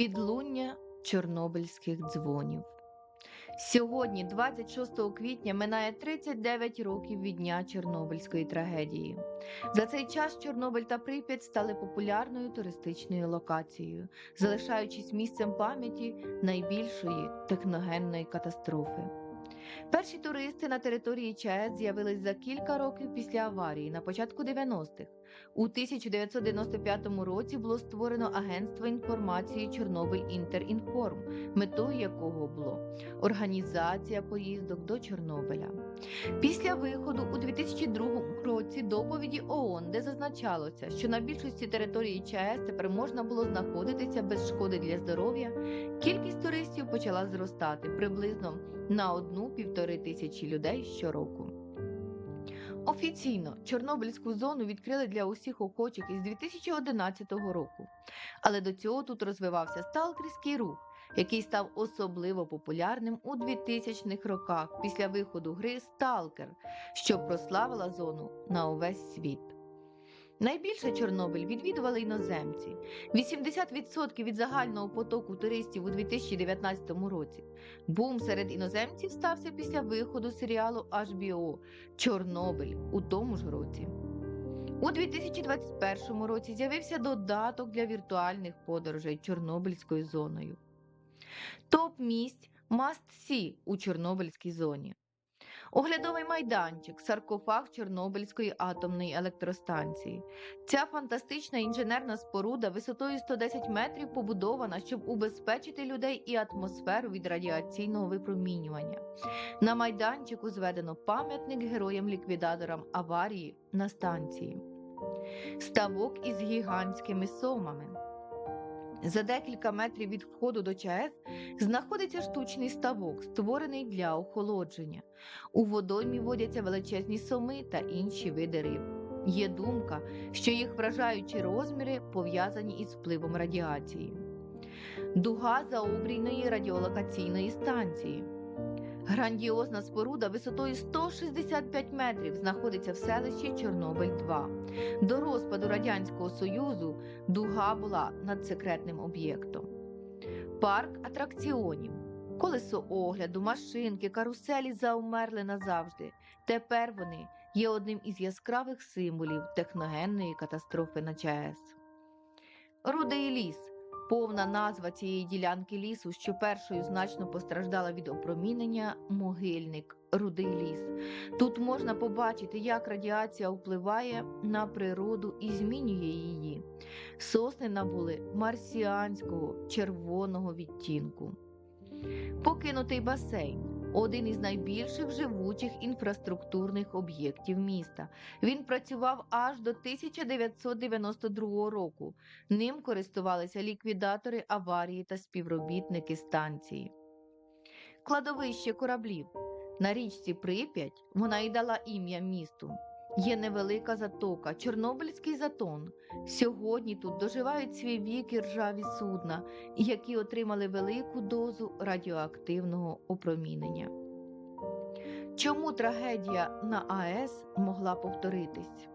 Відлуння чорнобильських дзвонів. Сьогодні, 26 квітня, минає 39 років від дня Чорнобильської трагедії. За цей час Чорнобиль та Прип'ять стали популярною туристичною локацією, залишаючись місцем пам'яті найбільшої техногенної катастрофи. Перші туристи на території ЧАЕС з'явились за кілька років після аварії на початку 90-х. У 1995 році було створено агентство інформації Чорнобиль Інтерінформ, метою якого було організація поїздок до Чорнобиля. Після виходу у 2002 році доповіді ООН, де зазначалося, що на більшості території ЧАЕС тепер можна було знаходитися без шкоди для здоров'я, кількість туристів почала зростати приблизно на одну-півтори тисячі людей щороку. Офіційно Чорнобильську зону відкрили для усіх охочих із 2011 року. Але до цього тут розвивався сталкерський рух, який став особливо популярним у 2000-х роках після виходу гри Сталкер, що прославила зону на увесь світ. Найбільше Чорнобиль відвідували іноземці 80% від загального потоку туристів у 2019 році. Бум серед іноземців стався після виходу серіалу HBO Чорнобиль у тому ж році. У 2021 році з'явився додаток для віртуальних подорожей Чорнобильською зоною. Топ місць Must See у Чорнобильській зоні. Оглядовий майданчик, саркофаг Чорнобильської атомної електростанції. Ця фантастична інженерна споруда висотою 110 метрів побудована, щоб убезпечити людей і атмосферу від радіаційного випромінювання. На майданчику зведено пам'ятник героям-ліквідаторам аварії на станції. Ставок із гігантськими сомами. За декілька метрів від входу до ЧАЕС знаходиться штучний ставок, створений для охолодження. У водоймі водяться величезні соми та інші види риб. Є думка, що їх вражаючі розміри пов'язані із впливом радіації. Дуга заобрійної радіолокаційної станції. Грандіозна споруда висотою 165 метрів знаходиться в селищі Чорнобиль 2. До розпаду Радянського Союзу дуга була надсекретним об'єктом. Парк атракціонів. Колесо огляду, машинки, каруселі заумерли назавжди. Тепер вони є одним із яскравих символів техногенної катастрофи на ЧАЕС. Рудий ліс повна назва цієї ділянки лісу, що першою значно постраждала від опромінення могильник, рудий ліс. Тут можна побачити, як радіація впливає на природу і змінює її. Сосни набули марсіанського червоного відтінку. Покинутий басейн. Один із найбільших живучих інфраструктурних об'єктів міста. Він працював аж до 1992 року. Ним користувалися ліквідатори аварії та співробітники станції. Кладовище кораблів. На річці Прип'ять вона й дала ім'я місту. Є невелика затока, Чорнобильський затон. Сьогодні тут доживають свій вік і ржаві судна, які отримали велику дозу радіоактивного опромінення. Чому трагедія на АЕС могла повторитись?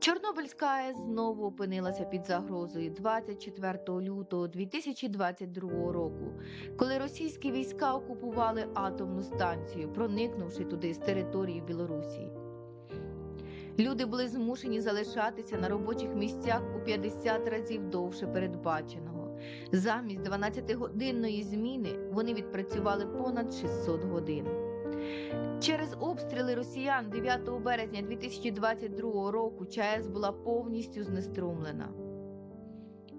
Чорнобильська АЕС знову опинилася під загрозою 24 лютого 2022 року, коли російські війська окупували атомну станцію, проникнувши туди з території Білорусі. Люди були змушені залишатися на робочих місцях у 50 разів довше передбаченого. Замість 12-годинної зміни вони відпрацювали понад 600 годин. Через обстріли росіян 9 березня 2022 року ЧАЕС була повністю знеструмлена.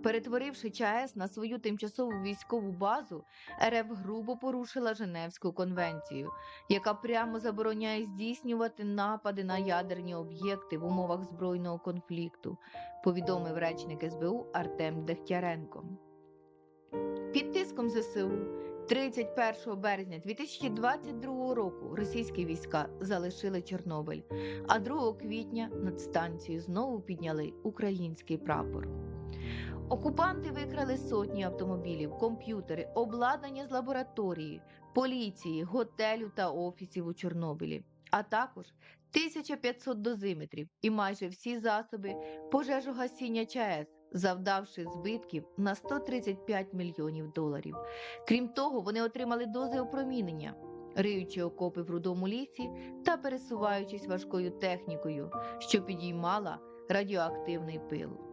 Перетворивши ЧАЕС на свою тимчасову військову базу, РФ грубо порушила Женевську конвенцію, яка прямо забороняє здійснювати напади на ядерні об'єкти в умовах збройного конфлікту, повідомив речник СБУ Артем Дехтяренко. Під тиском ЗСУ 31 березня 2022 року російські війська залишили Чорнобиль, а 2 квітня над станцією знову підняли український прапор. Окупанти викрали сотні автомобілів, комп'ютери, обладнання з лабораторії, поліції, готелю та офісів у Чорнобилі, а також 1500 дозиметрів і майже всі засоби пожежогасіння ЧАЕС, завдавши збитків на 135 мільйонів доларів. Крім того, вони отримали дози опромінення, риючи окопи в рудому лісі та пересуваючись важкою технікою, що підіймала радіоактивний пил.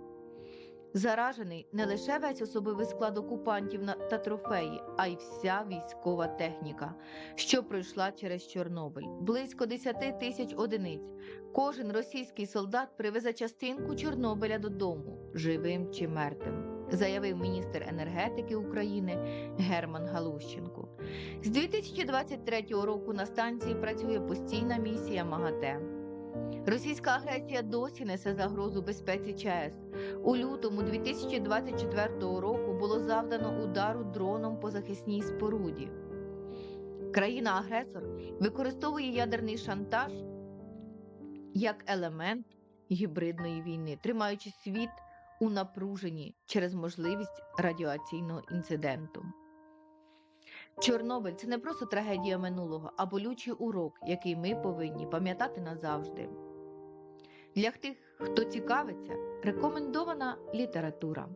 Заражений не лише весь особовий склад окупантів та трофеї, а й вся військова техніка, що пройшла через Чорнобиль. Близько 10 тисяч одиниць. Кожен російський солдат привезе частинку Чорнобиля додому, живим чи мертвим, заявив міністр енергетики України Герман Галущенко. З 2023 року на станції працює постійна місія МАГАТЕ. Російська агресія досі несе загрозу безпеці ЧАЕС. У лютому 2024 року було завдано удару дроном по захисній споруді. Країна-агресор використовує ядерний шантаж як елемент гібридної війни, тримаючи світ у напруженні через можливість радіаційного інциденту. Чорнобиль це не просто трагедія минулого, а болючий урок, який ми повинні пам'ятати назавжди. Для тих, хто цікавиться, рекомендована література.